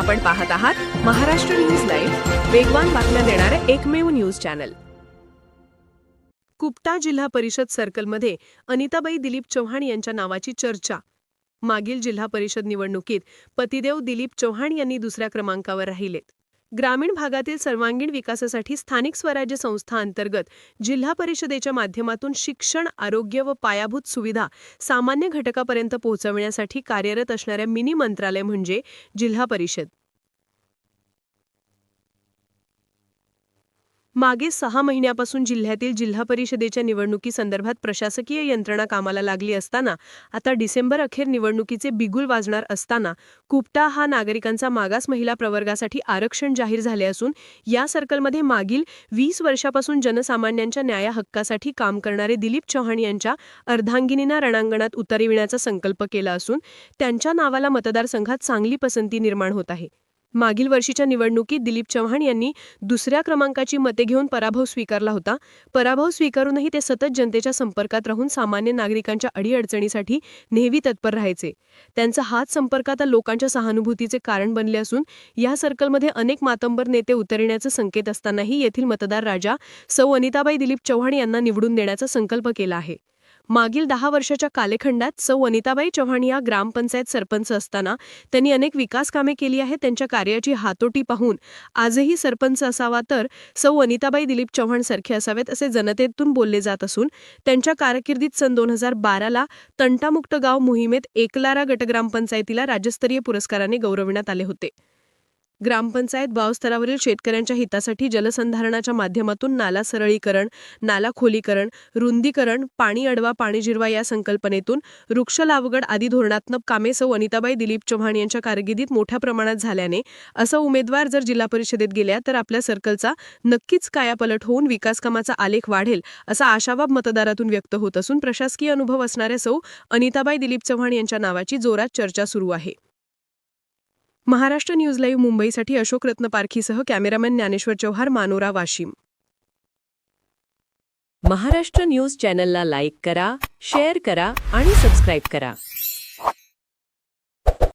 आपण पाहत आहात महाराष्ट्र न्यूज लाईव्ह वेगवान बातम्या देणारे एकमेव न्यूज चॅनल कुपटा जिल्हा परिषद सर्कलमध्ये अनिताबाई दिलीप चव्हाण यांच्या नावाची चर्चा. मागील जिल्हा परिषद निवडणुकीत पतिदेव दिलीप चव्हाण यांनी दुसऱ्या क्रमांकावर राहिलेत. ग्रामीण भागातील सर्वांगीण विकासासाठी स्थानिक स्वराज्य संस्था अंतर्गत जिल्हा परिषदेच्या माध्यमातून शिक्षण आरोग्य व पायाभूत सुविधा सामान्य घटकापर्यंत पोहोचवण्यासाठी कार्यरत असणाऱ्या मिनी मंत्रालय म्हणजे जिल्हा परिषद. मागे सहा महिन्यापासून जिल्ह्यातील जिल्हा परिषदेच्या निवडणुकीसंदर्भात प्रशासकीय यंत्रणा कामाला लागली असताना आता डिसेंबर अखेर निवडणुकीचे बिगुल वाजणार असताना कुपटा हा नागरिकांचा मागास महिला प्रवर्गासाठी आरक्षण जाहीर झाले असून या सर्कलमध्ये मागील वीस वर्षापासून जनसामान्यांच्या न्याय हक्कासाठी काम करणारे दिलीप चव्हाण यांच्या अर्धांगिनींना रणांगणात उतरविण्याचा संकल्प केला असून त्यांच्या नावाला मतदारसंघात चांगली पसंती निर्माण होत आहे. मागील वर्षीच्या निवडणुकीत दिलीप चव्हाण यांनी दुसऱ्या क्रमांकाची मते घेऊन पराभव स्वीकारला होता. पराभव स्वीकारूनही ते सतत जनतेच्या संपर्कात राहून सामान्य नागरिकांच्या अडीअडचणीसाठी नेहमी तत्पर राहायचे. त्यांचा हाच संपर्क आता लोकांच्या सहानुभूतीचे कारण बनले असून या सर्कलमध्ये अनेक मातंबर नेते उतरण्याचे संकेत असतानाही येथील मतदार राजा सौ अनिताबाई दिलीप चव्हाण यांना निवडून देण्याचा संकल्प केला आहे. मागील दहा वर्षाच्या कालखंडात सौ अनिताबाई चव्हाण या ग्रामपंचायत सरपंच असताना त्यांनी अनेक विकास कामे केली आहेत त्यांच्या कार्याची हातोटी पाहून. आजही सरपंच असावा तर सौ अनिताबाई दिलीप चव्हाण सारखे असावेत असे जनतेतून बोलले जात असून त्यांच्या कारकिर्दीत सन दोन हजार बाराला तंटामुक्त गाव मोहिमेत एकलारा गटग्रामपंचायतीला राज्यस्तरीय पुरस्काराने गौरविण्यात आले होते. ग्रामपंचायत गावस्तरावरील शेतकऱ्यांच्या हितासाठी जलसंधारणाच्या माध्यमातून नाला सरळीकरण नाला खोलीकरण रुंदीकरण पाणी अडवा पाणी जिरवा या संकल्पनेतून वृक्ष लावगड आदी धोरणात्मक कामे सौ अनिताबाई दिलीप चव्हाण यांच्या कारकिर्दीत मोठ्या प्रमाणात झाल्याने असं उमेदवार जर जिल्हा परिषदेत गेल्या तर आपल्या सर्कलचा नक्कीच कायापलट होऊन विकास कामाचा आलेख वाढेल असा आशावाब मतदारातून व्यक्त होत असून प्रशासकीय अनुभव असणाऱ्या सौ अनिताबाई दिलीप चव्हाण यांच्या नावाची जोरात चर्चा सुरू आहे. महाराष्ट्र न्यूज लाईव्ह मुंबईसाठी अशोक रत्न पारखीसह कॅमेरामॅन ज्ञानेश्वर चौहार मानोरा वाशिम. महाराष्ट्र न्यूज चॅनलला लाईक करा शेअर करा आणि सबस्क्राईब करा.